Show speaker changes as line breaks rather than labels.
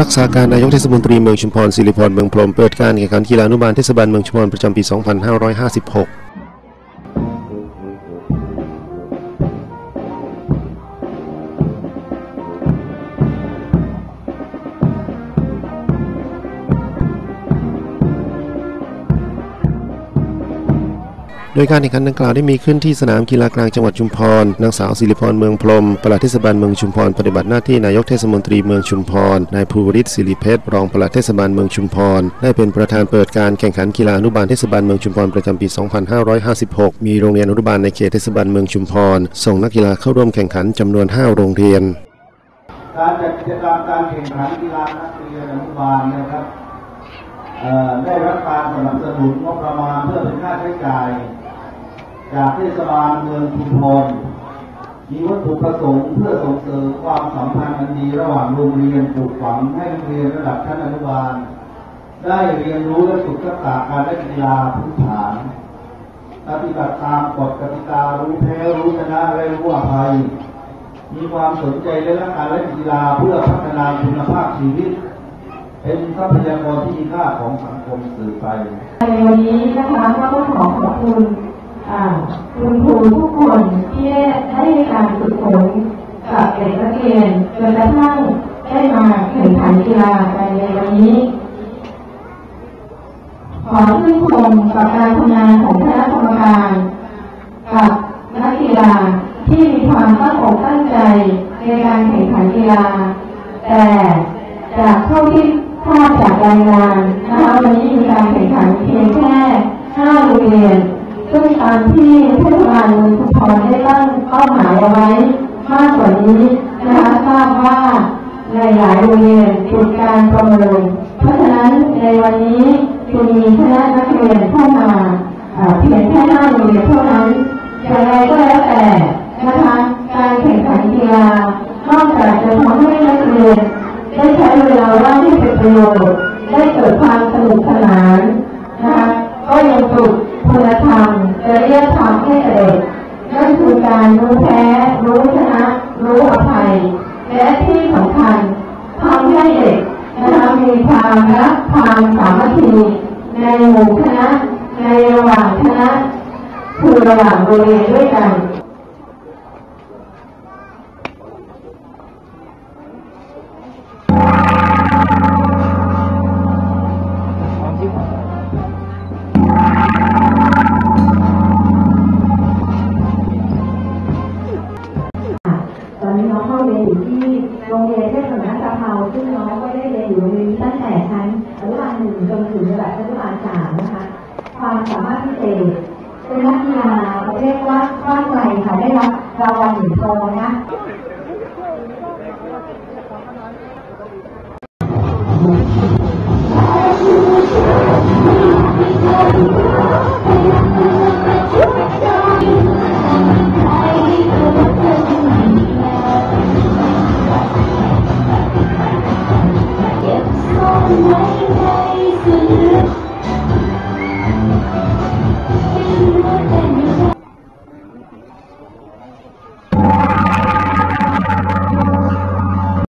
รักษาการนายกเทศมนตรีเมืองชุมพรสิริพรเมืองพรมเปิดการแข่งขันกีฬานุบาลเทศบาลเมืองชุมพรประจำปี 2556 โดยการแข่งขันดังกล่าวได้มีขึ้นที่สนามกีฬากลางจังหวัดชุมพร นางสาวศิริพรเมืองพรมปลัดเทศบาลเมืองชุมพรปฏิบัติหน้าที่นายกเทศมนตรีเมืองชุมพร นายภูริศศิริเพชรรองปลัดเทศบาลเมืองชุมพร ได้เป็นประธานเปิดการแข่งขันกีฬาอนุบาลเทศบาลเมืองชุมพรประจำปี 2556 มีโรงเรียนอนุบาลในเขตเทศบาลเมืองชุมพร ส่งนักกีฬาเข้าร่วมแข่งขันจำนวน 5 โรงเรียน
การจัดกิจกรรมการแข่งขันกีฬานักเรียนอนุบาลนะครับได้รับการสนับสนุนงบประมาณเพื่อเป็นค่าใช้จ่าย จากเทศบาลเมืองชุมพรมีวัตถุประสงค์เพื่อส่งเสริมความสัมพันธ์อันดีระหว่างโรงเรียนปลูกฝังให้นักเรียนระดับชั้นอนุบาล ได้เรียนรู้และฝึกทักษะการเล่นกีฬาพื้นฐานปฏิบัติตามกฎกติการู้แพ้รู้ชนะและรู้อภัย มีความสนใจและรักการเล่นกีฬาเพื่อพัฒนาคุณภาพชีวิต เป็นทรัพยากรที่มีค่าของสังคมสืบไป
ในวันนี้นะคะก็ต้องขอขอบคุณ รูทุกคนที่ได้ให้การฝึกฝนกับเด็กนักเรียนจนกระทั่งได้มาแข่งขันกีฬาในวันนี้ ขอชื่นชมกับการทำงานของคณะกรรมการกับนักกีฬาที่มีความตั้งอกตั้งใจในการแข่งขันกีฬา แต่จากเท่าที่ทราบจากรายงานนะคะวันนี้มีการแข่งขันเพียงแค่5โรงเรียนามที่เทศบาลเมืองชุมพรได้ตั้งเป้าหมายเอาไว้มากกว่านี้นะคะทราบว่าในหลายโรงเรียนจุดการประเมิน เพราะฉะนั้นในวันนี้จึงมีคณะนักเรียนเข้ามาอ่าเพียงแค่ห้าโรงเรียนเท่านั้นอย่างไรก็แล้วแต่นะคะการแข่งขันกีฬานอกจากจะทำให้นักเรียนได้ใช้เวลาว่างให้เป็นประโยชน์ได้เกิดความสนุกสนาน รู้ชนะรู้อภัย และที่สำคัญทำให้เด็กนะคะมีความรักความสามัคคีในหมู่คณะในระหว่างคณะคือระหว่างโรงเรียนด้วยกัน
นอยู่โรงเรียนตั้งแต่ชั้นอนุบาลหนึ่งจนถึงระดับอนุบาลสามนะคะ ความสามารถพิเศษเป็นนักกีฬาประเภทว่าว่างไกลค่ะได้รับรางวัลหนึ่งทองนะ
เ